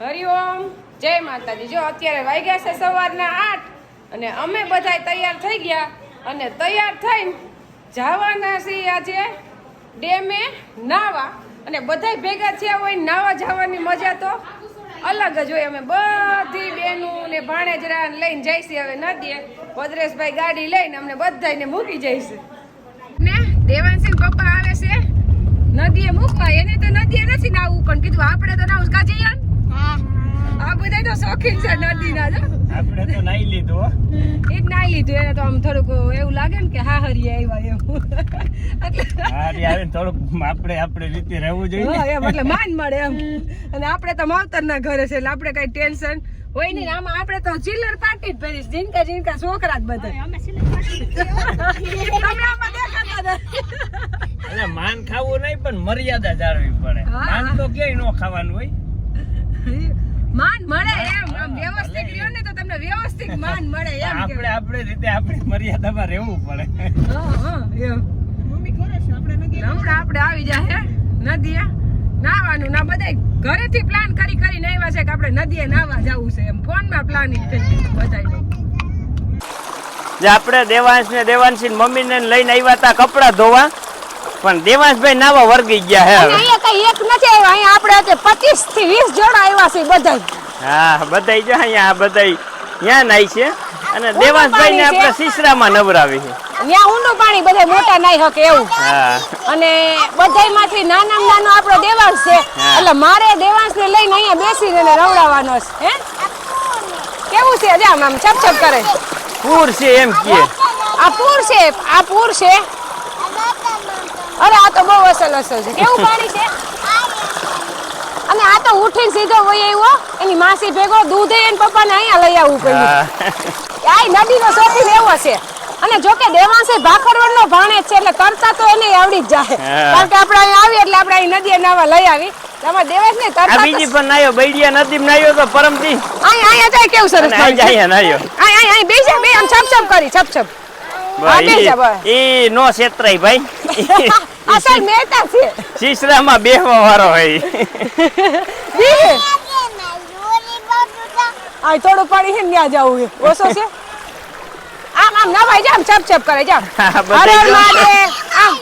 હરિઓમ જય માતાજી. જો અત્યારે વાગ્યા છે સવારના આઠ અને અમે બધા તૈયાર થઈ ગયા અને તૈયાર થઈને જવાના છીએ આજે ડેમે નાવા. અને બધાય ભેગા થયા હોય નાવા જવાની મજા તો અલગ જ હોય. અમે બધી બેનું ને ભાણેજરા લઈને જઈશી હવે નદીએ. ભદ્રેશભાઈ ગાડી લઈને અમને બધાને મૂકી જઈશ ને દેવાનસિંહ પપ્પા આવે છે નદીએ મૂકવા. એને તો નદીએ નથી નાવું, પણ કીધું આપણે તો નાવું. કાજિયાન આ બધા તો શોખીન છે નદીના જો. આપણે તો નાઈ લીધું એક નાઈ લીધું એને તો આમ થોડુંક એવું લાગે ને કે હા હરી આવ્યા એવું. હારી આવે ને થોડુંક આપણે આપણે રીતે રહેવું જોઈએ હા, એમ એટલે માન મળે એમ. અને આપણે તો માવતરના ઘરે છે એટલે આપણે કઈ ટેન્શન હોય નહીં. આમાં આપણે તો ચિલ્લર પાર્ટી જ ભરીશ જીનકા જીનકા છોકરા જ બધા. તમે આમાં દેખાતા હતા એટલે માન ખાવું નહીં પણ મર્યાદા જાળવી પડે. હા. માન તો ક્યાંય ન ખાવાનું હોય. માન મળે એમ. આમ વ્યવસ્થિત રહ્યો ને તો તમને વ્યવસ્થિત માન મળે એમ આપણે આપણે રીતે આપણી મર્યાદામાં રહેવું પડે. હા હા એમ. હમણાં આપણે આવી જાય નદીએ નાવાનું ના બધાય ઘરેથી પ્લાન કરી કરીને આવ્યા છે કે આપણે નદીએ નાવા જવું છે એમ. ફોનમાં પ્લાનિંગ થઈ ગયું. જે આપણે દેવાંશ ને દેવાંશી મમ્મી ને લઈને આવ્યા હતા કપડા ધોવા પણ દેવાંશભાઈ નાવા વર્ગી ગયા હે અને અહીંયા કઈ એક નથી આવ્યા અહીંયા આપણે આજે પચીસથી 20 જોડા આવ્યા છે બધા હા બધાય જો અહીંયા બધાય ત્યાં નાઈ છે. અને દેવાંશભાઈ ને આપણે સિસરામાં નવરાવી છે. ત્યાં ઊંડું પાણી બધા મોટા નાઈ શકે એવું. હા. અને બધાયમાંથી નાના નાનો આપણો દેવાંશ છે. એટલે મારે દેવાંશને લઈને અહીંયા બેસીને રવડાવવાનો છે હે? કેવું છે? જામ આમ છપ કરે. પૂર છે એમ કે. આ પૂર છે આ પૂર છે. અરે આ તો બહુ અસલ અસલ છે. કેવું પાણી છે? અને આ તો ઉઠીને સીધો હોય એવો એની માસી ભેગો દૂધ એને પપ્પાને અહીંયા લઈ આવવું પડ્યું. આ નદીનો શોખીન એવો છે. અને જો કે ભાખરવડ નો ભાણે છે એટલે કરતા તો એને આવડી જ જાય. કારણ કે આપણે અહીં આવીએ એટલે આપણે અહીં નદીએ નાવા લઈ આવી. આમાં દેવાંશ ને આ તરતા બીજી પણ નાયો બૈડિયા નદી નાયો તો પરમથી. અહીંયા અહીંયા જાય કેવું સરસ જાય નાયો. અહીં અહીં બેસે બે આમ છપ છપ કરી છપ છપ. ઈ નો છેતરાય ભાઈ. અસલ મહેતા છે. શીશરામાં બેહવા વાળો હોય. આ થોડું પાણી છે ત્યાં જવું છે. ઓછો છે? આમ આમ ના ભાઈ જામ છપ છપ કરે જામ. હર હર મહાદેવ. આમ.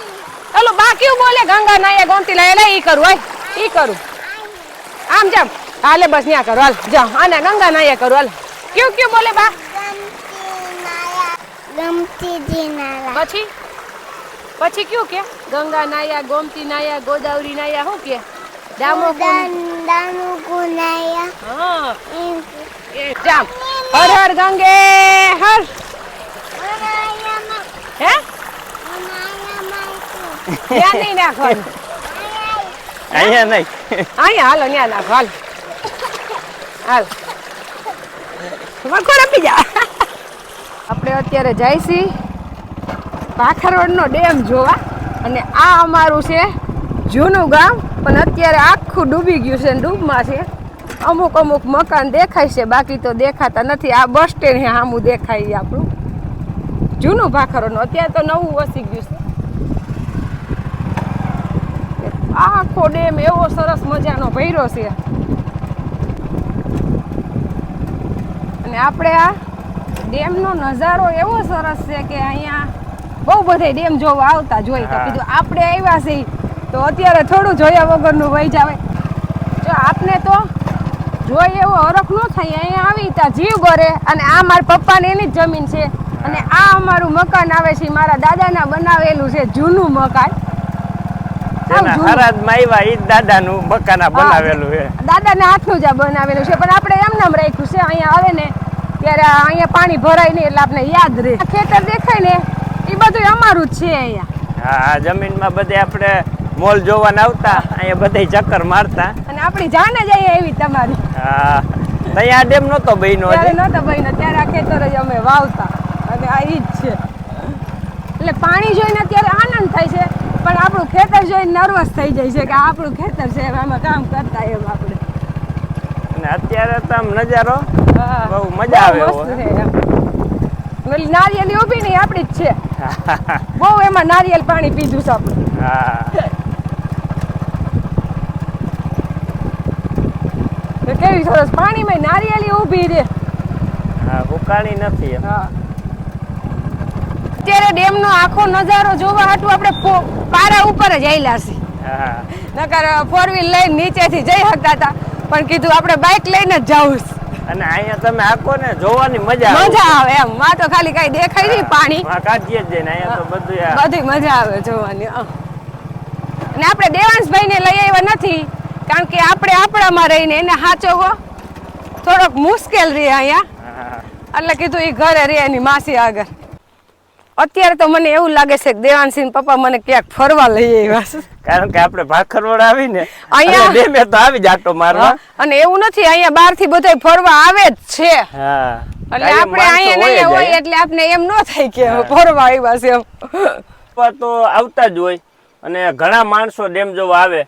ચાલો બાકી બોલે ગંગા નાયા ગોમતી લાય લે ઈ કરું હોય ઈ કરું. આમ જામ. હાલે બસ ન્યા કરો હાલ. જા આને ગંગા નાયા કરું હાલ. કયું કયું બોલે બા? ગમતી દિનાલા પછી? પછી ક્યુ કે? ગંગા નાયા ગોમતી નાયા ગોદાવરી નાયા શું કે? દામો દામો કુનાયા હા. એ જામ. હર હર ગંગે હર. હે? ત્યાં નહીં નાખવાનું અહીંયા નહીં. અહીંયા હાલો ત્યાં નાખો. હાલ. હાલ. વખોડ આપી જા આપણે અત્યારે જઈશી ભાખરવડનો ડેમ જોવા. અને આ અમારું છે જૂનું ગામ, પણ અત્યારે આખું ડૂબી ગયું છે ડૂબમાં છે. અમુક અમુક મકાન દેખાય છે, બાકી તો દેખાતા નથી. આ બસ સ્ટેન્ડ સામું દેખાય આપણું. જૂનું ભાખરવડનું અત્યારે તો નવું વસી ગયું છે. આખો ડેમ એવો સરસ મજાનો ભર્યો છે. અને આપણે આ ડેમનો નજારો એવો સરસ છે કે અહીંયા બહુ બધા ડેમ જોવા આવતા જોઈ તો કીધું આપણે આવ્યા છીએ. તો અત્યારે થોડું જોયા વગરનું વહી જાવે. જો આપને તો જોઈ એવો હરખ ન થાય અહીંયા આવી ત્યાં જીવ ગરે અને આ મારા પપ્પાને એની જ જમીન છે. અને આ અમારું મકાન આવે છે મારા દાદાના બનાવેલું છે જૂનું મકાન. દાદાનું મકાના બનાવેલું છે. દાદાના હાથનું જ આ બનાવેલું છે પણ આપણે એમ નામ રાખ્યું છે અહીંયા આવે ને ત્યારે અહીંયા પાણી ભરાય નહીં એટલે આપણે યાદ રહે. ખેતર દેખાય ને એ બધું અમારું જ છે અહીંયા. હા જમીનમાં બધે આપણે મોલ જોવાના આવતા અહીંયા બધે ચક્કર મારતા. અને આપણી જાન જ અહીંયા એવી તમારી. હા ત્યાં આ ડેમ નહોતો બન્યો ત્યારે નહોતો ભાઈ ત્યારે આ ખેતર જ અમે વાવતા. અને આ ઈ જ છે. એટલે પાણી જોઈને અત્યારે આનંદ થાય છે પણ આપણું ખેતર જોઈને નર્વસ થઈ જાય છે કે આપણું ખેતર છે આમાં કામ કરતા એમ આપણે. અને અત્યારે તો આમ નજારો. બહુ મજા આવે. ઓલી નારિયેળી ઊભી નહીં આપણી જ છે. બહુ એમાં નારિયેલ પાણી પીધું છે આપણે. હા. કેવી સરસ પાણીમાં નારિયેલી ઊભી રે. હા ઉકાળી નથી હા. અત્યારે ડેમનો આખો નજારો જોવા હાટુ આપણે પારા ઉપર જ આયલા છે. નકર ફોર વ્હીલ લઈને નીચેથી જઈ શકતા હતા. પણ કીધું આપણે બાઇક લઈને જ જવું. અને અહીંયા તમે આખો ને જોવાની મજા આવે. મજા આવે એમ. માં તો ખાલી કઈ દેખાય નહીં પાણી. માં કાઢીએ જ જઈને અહીંયા તો બધું બધી મજા આવે જોવાની અને આપણે દેવાંશભાઈને લઈ આવ્યા નથી કારણ કે આપણે આપણામાં રહીને એને સાચવવો થોડોક મુશ્કેલ રહે અહીંયા. એટલે કીધું એ ઘરે રહે એની માસી આગળ. અત્યારે તો મને એવું લાગે છે કે દેવાનસિંહ પપ્પા મને ક્યાંક ફરવા લઈ આવ્યા છે. કારણ કે આપણે ભાખરવડ આવીને અહીંયા- બે ડેમે તો આવી જાટો મારવા. અને એવું નથી અહીંયા બહારથી બધા ફરવા આવે જ છે. હા. એટલે આપણે અહીંયા નહીં હોય એટલે આપણે એમ ન થાય કે ફરવા આવ્યા છે એમ. તો આવતા જ હોય. અને ઘણા માણસો ડેમ જોવા આવે.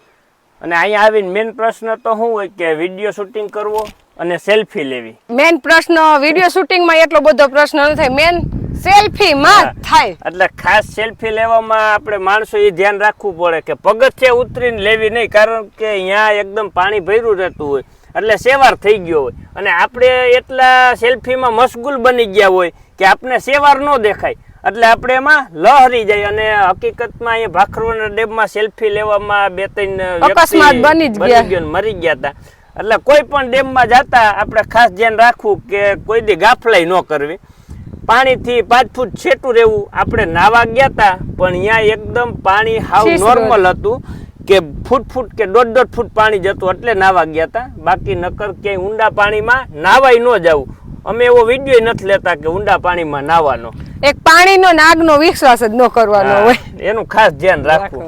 અને અહીંયા આવીને મેઇન પ્રશ્ન તો શું હોય કે વીડિયો શૂટિંગ કરવો? અને સેલ્ફી લેવી. મેન પ્રશ્ન વીડિયો શૂટિંગમાં એટલો બધો પ્રશ્ન ન થાય. મેન સેલ્ફી માં થાય. એટલે ખાસ સેલ્ફી લેવામાં આપણે માણસો એ ધ્યાન રાખવું પડે કે પગથિયે ઉતરીને લેવી નહીં કારણ કે અહીંયા એકદમ પાણી ભર્યું રહેતું હોય. એટલે સેવાર થઈ ગયો હોય. અને આપણે એટલા સેલ્ફીમાં મશગુલ બની ગયા હોય કે આપણે સેવાર ન દેખાય. એટલે આપણે એમાં લહરી જાય અને હકીકતમાં અહીંયા ભાખરવાના ડેમમાં સેલ્ફી લેવામાં બે ત્રણ અકસ્માત બની જ ગયા. મરી ગયા હતા. એટલે કોઈ પણ ડેમમાં જતા આપણે ખાસ ધ્યાન રાખવું કે કોઈ દી ગાફલાઈ ન કરવી. પાણીથી પાંચ ફૂટ છેટું રહેવું. આપણે નાવા ગયા હતા પણ અહીંયા એકદમ પાણી હાવ નોર્મલ હતું કે ફૂટ ફૂટ કે દોઢ દોઢ ફૂટ પાણી જતું એટલે નાવા ગયા હતા બાકી નકર ક્યાંય ઊંડા પાણીમાં નાવાય ન જવું. અમે એવો વીડિયો નથી લેતા કે ઊંડા પાણીમાં નાવાનો. એક પાણીનો ને આગનો વિશ્વાસ જ ન કરવાનો હોય. એનું ખાસ ધ્યાન રાખવું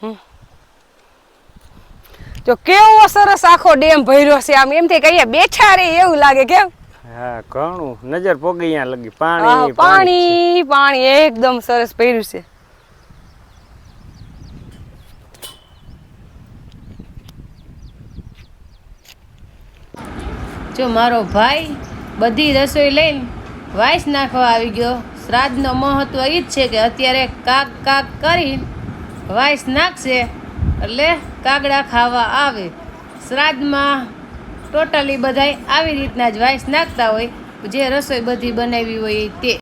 હમ. જો કેવો સરસ આખો ડેમ ભર્યો છે આમ એમ થી કહીએ બેઠા રે એવું લાગે કેમ હા ઘણું. નજર પોગી અહીંયા લગી. પાણી પાણી પાણી એકદમ સરસ ભર્યું છે. જો મારો ભાઈ બધી રસોઈ લઈને વાઈસ નાખવા આવી ગયો. શ્રાદ્ધનો મહત્વ એ જ છે કે અત્યારે કાક કાક કરી વાઈસ નાખશે. એટલે કાગડા ખાવા આવે. શ્રાદ્ધમાં ટોટલી બધાય આવી રીતના જ વાઇસ નાખતા હોય. જે રસોઈ બધી બનાવી હોય તે.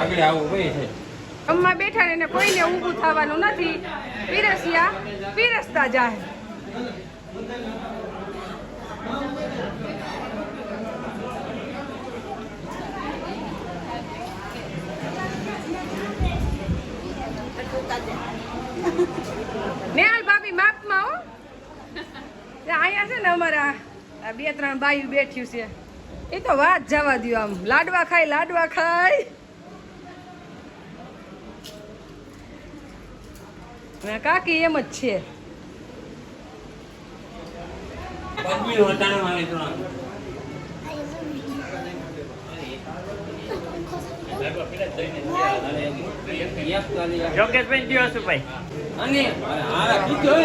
આગળ આવું ભાઈ છે. જમવા બેઠા ને કોઈને ઊભું થવાનું નથી. પીરસ્યા, પીરસતા જાય. નેહાલ ભાભી, માપમાં હો. અહીંયા છે ને અમારા બે ત્રણ બાયું બેઠ્યું છે. એ તો વાત જવા દ્યો આમ. લાડવા ખાય લાડવા ખાય. ના કાકી એમ જ છે. યોગેશભાઈ અને હા કીધું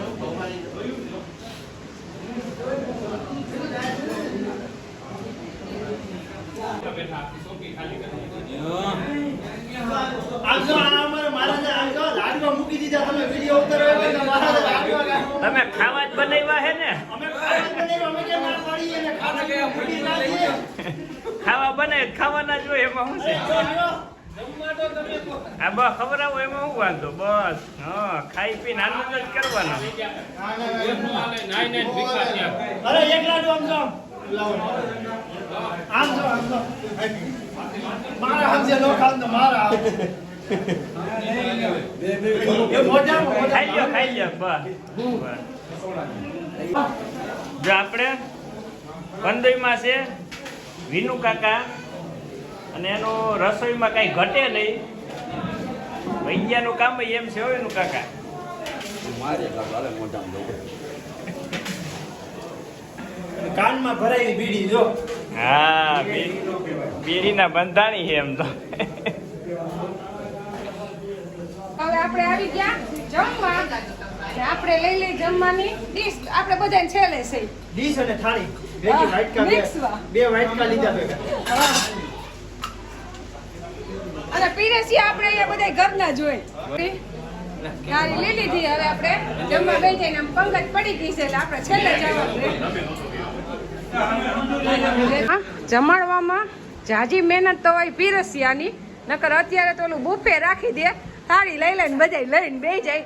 અમે ખાવા જ બનાવ્યા, અમે કેમ ના ખાવા બને ખાવાના જ હોય એમાં શું છે? આ બસ ખબર આવો એમાં શું વાંધો? બસ હા ખાઈ પીને આનંદ જ કરવાનો. અરે એક લાડુ આમ જાઓ. આમ. જાઓ, આમ જાઓ. મારા સમજે નો ખાવ મારા એ મોઢામાં, ખાઈ લ્યો મોઢામાં. ખાઈ લ્યો બસ બસ. જો આપણે કંદોઈમાં છે વિનુ કાકા અને એનું રસોઈમાં કાંઈ ઘટે નહીં વૈદ્યાનું કામ એમ છે હો એનું કાકા કાનમાં ભરાયેલી બીડી જો હા બીડીના બંધાણી છે એમ તો હવે આપણે આવી ગયા જમવા આપણે લઈ લઈ જમવાની ડીશ. આપણે બધાને છેલ્લે છે. ડીશ અને થાળી. ભેગી વાટકા બે. વાટકા લીધા ભેગા. અને પીરસી આપણે અહીંયા બધા ઘરના જોઈ. ગાડી લઈ લીધી હવે આપણે જમવા બેઠી ને આમ પંગત પડી ગઈ છે એટલે આપણે છેલ્લે જવાનું જમાડવામાં જાજી મહેનત તો હોય પીરસિયાની નકર અત્યારે તો ઓલું બુફે રાખી દે. થાળી લઈ લઈને બધા લઈને બે જાય.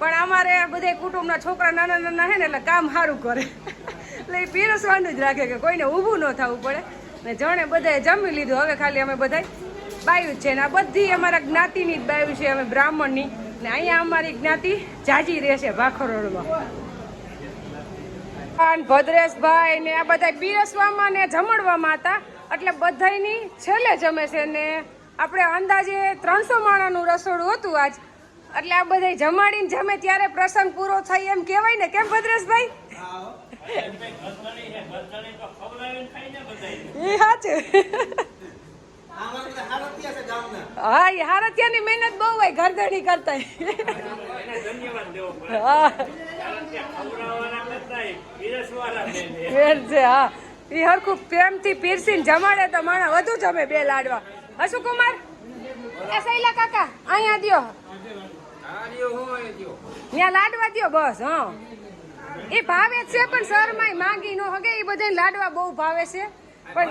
પણ અમારે બધા કુટુંબના છોકરા નાના નાના હે ને એટલે કામ સારું કરે. એટલે એ પીરસવાનું જ રાખે કે કોઈને ઊભું ન થવું પડે. ને જણે બધાએ જમી લીધું. હવે ખાલી અમે બધા બાયું છે ને આ બધી અમારા જ્ઞાતિની જ બાયું છે અમે બ્રાહ્મણની. ને અહીંયા અમારી જ્ઞાતિ જાજી રહેશે ભાખરોડમાં ભદ્રેશભાઈ ને આ બધા પીરસવામાં ને જમણવામાં હતા. એટલે બધાયની છેલ્લે જમે છે ને આપણે અંદાજે ત્રણસો માણાનું રસોડું હતું આજ. એટલે આ બધા જમાડીને જમે ત્યારે પ્રસંગ પૂરો થાય એમ કહેવાય ને. કેમ ભદ્રેશભાઈ? હા, એ હારતિયાની મહેનત બહુ હોય, ઘરધણી કરતા હા. એ હરખું પ્રેમથી પીરસીને જમાડે તો માણસ વધુ જમે બે લાડવા. હસુ કુમાર એ સૈલા કાકા, અહીંયા દ્યો. ત્યાં લાડવા દ્યો બસ, હા. એ ભાવે છે, પણ શહેરમાં માંગી નો હગે એ બધા લાડવા બહુ ભાવે છે. પણ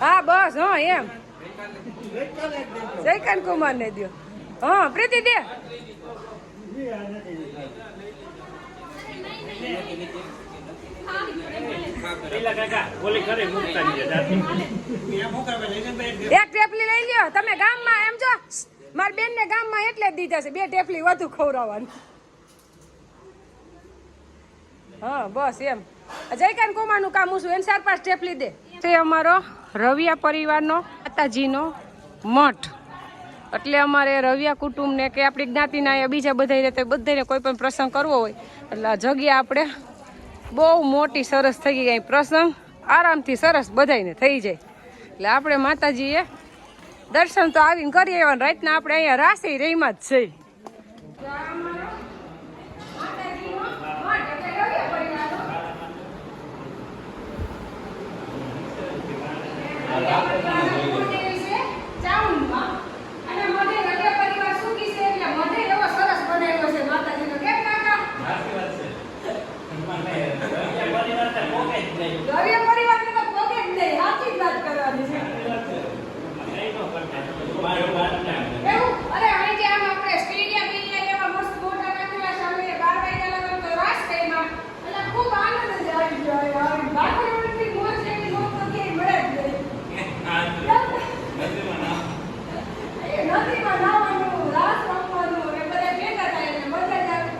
હા, બસ, હા, એમ. જયકાંત કુમાર ને દ્યો. હા, પ્રીતિ દે. એક ટેપલી લઈ લ્યો. તમે ગામમાં એમ જો, મારી બેન ને ગામમાં એટલે જ દીધા છે. બે ટેપલી વધુ ખવડાવવાનું. હા, બસ એમ. જયકાન કુમારનું કામ હું છું એને ચાર પાંચ ટેપલી દે. તે અમારો રવિયા પરિવારનો, માતાજીનો મઠ. એટલે અમારે રવિયા કુટુંબને કે આપણી જ્ઞાતિના બીજા બધા રીતે બધાને કોઈ પણ પ્રસંગ કરવો હોય, એટલે જગ્યા આપણે બહુ મોટી સરસ થઈ ગઈ પ્રસંગ. આરામથી સરસ બધાને થઈ જાય. એટલે આપણે માતાજીએ દર્શન તો આવીને કરી આવ્યા રાતના આપણે અહીંયા રાસી રહીમાં જ છે દરિયા પરિવારને તો પગે જ નહીં સાચી જ વાત કરવાની છે એવું? અરે અહીં જે આમ આપણે સ્ટેડિયમ બિડિયમ એવા મસ્ત મોટા નાખેલા છે. અમે બાર વાગ્યા લગન તો રાસ થઈમાં. એટલે ખૂબ આનંદ જ આવી ગયો. યાર. વાતાવરણની મોજ જેવી મોજ તો ક્યાંય મળે જ નહીં. એ નદીમાં નાહવાનું, રાસ રમવાનું, એ બધા ભેગા થાય એટલે મજા જ આવે.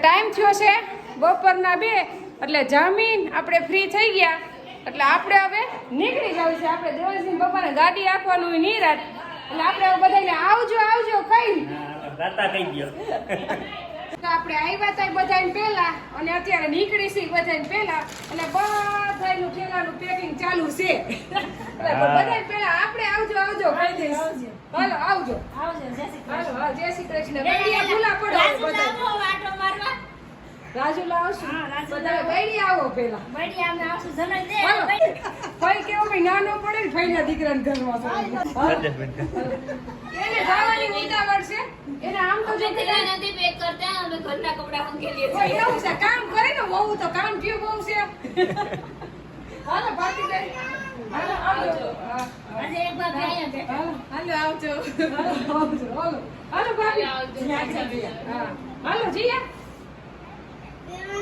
ટાઈમ થયો છે બપોરના બે એટલે જમીન આપણે ફ્રી થઈ ગયા. એટલે આપણે હવે નીકળી જવું છે. આપણે દેવસિંહ બાપાને ગાડી આપવાનું નિરાત એટલે આપણે બધાને આવજો આવજો કઈ દાતા કહી ગયો. આપણે આવ્યા હતા બધાને પહેલા અને અત્યારે નીકળી છીએ બધાને પહેલા. અને બધાનું ઠેલાનું પેકિંગ ચાલુ છે. એટલે બધાને પહેલા આપણે આવજો આવજો કહી દઈશ. હાલો આવજો. હાલો હા જય શ્રી કૃષ્ણ. બેડિયા ભૂલા પડો બધા રાજુલા લાવશું. બધા બેડી આવો પહેલા દે ભાઈ કેવો ભાઈ નાનો પડે ને ભાઈના દીકરાને ઘરમાં એને જવાની ઉતાવળ અમે કપડાં નથી પેક કરતા અમે ઘરના કપડા હંકેલીએ છીએ. એવું છે. કામ કરે ને બહુ તો કામ થયું બહુ છે. હાલો પાર્ટી કરી હાલો આવજો. આજે એક વાર ભાઈ છે હાલો આવજો. હાલો આવજો. હાલો હાલો ભાભી આવજો. હાલો જીયા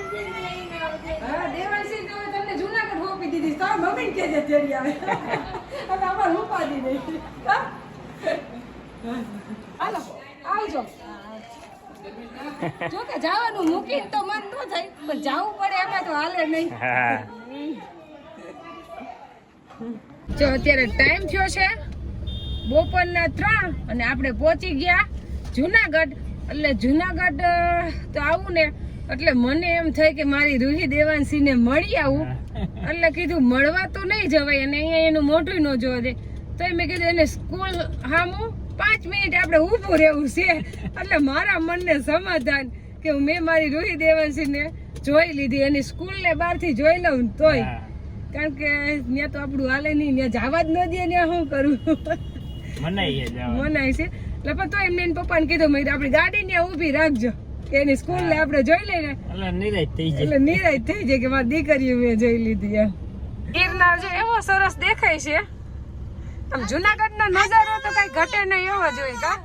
હા, દેવાંશી જવાનું મૂકી તો મન ન થાય, પણ જવું પડે એમાં તો હાલે નહીં. જો, અત્યારે ટાઈમ થયો છે બપોરના ત્રણ અને આપણે પહોંચી ગયા જુનાગઢ. એટલે જુનાગઢ તો આવું ને એટલે મને એમ થાય કે મારી રૂહી દેવાંશીને મળી આવું. એટલે કીધું મળવા તો નહીં જવાય અને અહીંયા એનું મોઢું ન જોવા દે. તો મેં કીધું એને સ્કૂલ હામું પાંચ મિનિટ આપણે ઊભું રહેવું છે. એટલે મારા મનને સમાધાન કે મેં મારી રૂહી ને જોઈ લીધી એની સ્કૂલને બહારથી જોઈ લઉં તોય. કારણ કે ત્યાં તો આપણું હાલે નહીં ત્યાં જવા જ ન દે ત્યાં શું કરું? મનાય છે. એટલે પણ તો એમને પપ્પાને કીધું મેં આપણી ગાડી ત્યાં ઊભી રાખજો. એની સ્કૂલ ને આપણે જોઈ લઈને એટલે નિરાશ થઈ એટલે નિરાશ થઈ જાય કે મારી દીકરીઓ મેં જોઈ લીધી એમ. ગિરનાર જો એવો સરસ દેખાય છે. આમ જુનાગઢ નો નજારો તો કઈ ઘટે નહીં એવો જોઈએ કા?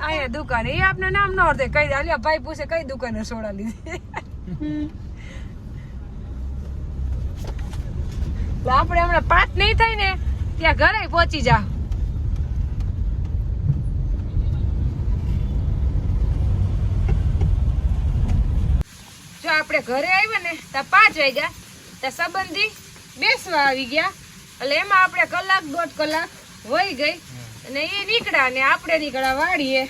અહીંયા દુકાન. એ આપને નામ ન અર્ધે કઈ દે. ભાઈ પૂછે કઈ દુકાને સોડા લીધી. આપણે હમણાં પાંચ નહીં થાય ને ત્યાં ઘરે પહોંચી જા. આપણે ઘરે આવ્યા ને ત્યાં પાંચ વાગ્યા. ત્યાં સંબંધી બેસવા આવી ગયા. એટલે એમાં આપણે કલાક દોઢ કલાક વહી ગઈ. અને એ નીકળ્યા ને આપણે નીકળ્યા વાડીએ.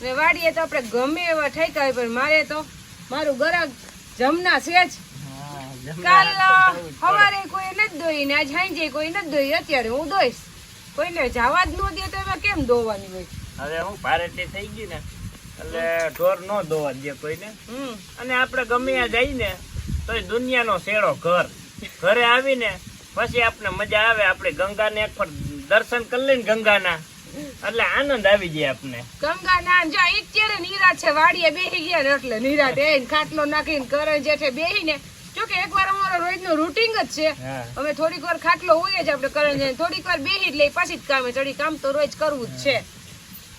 ને વાડીએ તો આપણે ગમે એવા ઠેકા હોય પણ મારે તો મારું ગરાક જમના છે જ. કાલ સવારે કોઈ નથી દોઈ ને આજ સાંજે કોઈ નથી દોઈ અત્યારે હું દોઈશ કોઈને જવા જ ન દે તો એમાં કેમ દોવાની હોય? હવે હું પારેટી થઈ ગઈ ને એટલે ઢોર નો દોવા દે કોઈને. અને આપણે ગમે ત્યાં જઈને તો દુનિયાનો શેડો ઘર. ઘરે આવીને પછી આપણે મજા આવે આપણે ગંગાને એક વાર દર્શન કરી લઈને ગંગાના. એટલે આનંદ આવી જાય આપણે ગંગા ના જો અત્યારે નીરા છે વાડીએ બેહી ગયા ને એટલે નીરા દે ખાટલો નાખીને કરે જેઠે બેહીને. જો કે એકવાર અમારો રોજનું રૂટિંગ જ છે. હવે થોડીક વાર ખાટલો હોય જ આપણે કરે થોડીક વાર બેહી જ લઈ પછી જ કામે ચડી. કામ તો રોજ કરવું જ છે.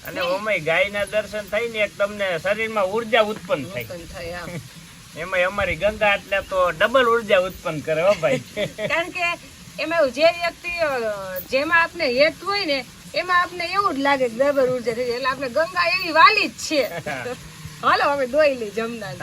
અને ઓમય ગાયના દર્શન થઈ ને એક તમને શરીરમાં ઊર્જા ઉત્પન્ન થાય. એમાં અમારી ગંગા એટલે તો ડબલ ઊર્જા ઉત્પન્ન કરે હો ભાઈ. કારણ કે એમાં જે વ્યક્તિ જેમાં આપણે હેત હોય ને એમાં આપણે એવું જ લાગે કે ડબલ ઊર્જા થઈ એટલે આપણે ગંગા એવી વાલી જ છે. હાલો હવે દોઈ લઈ જમના.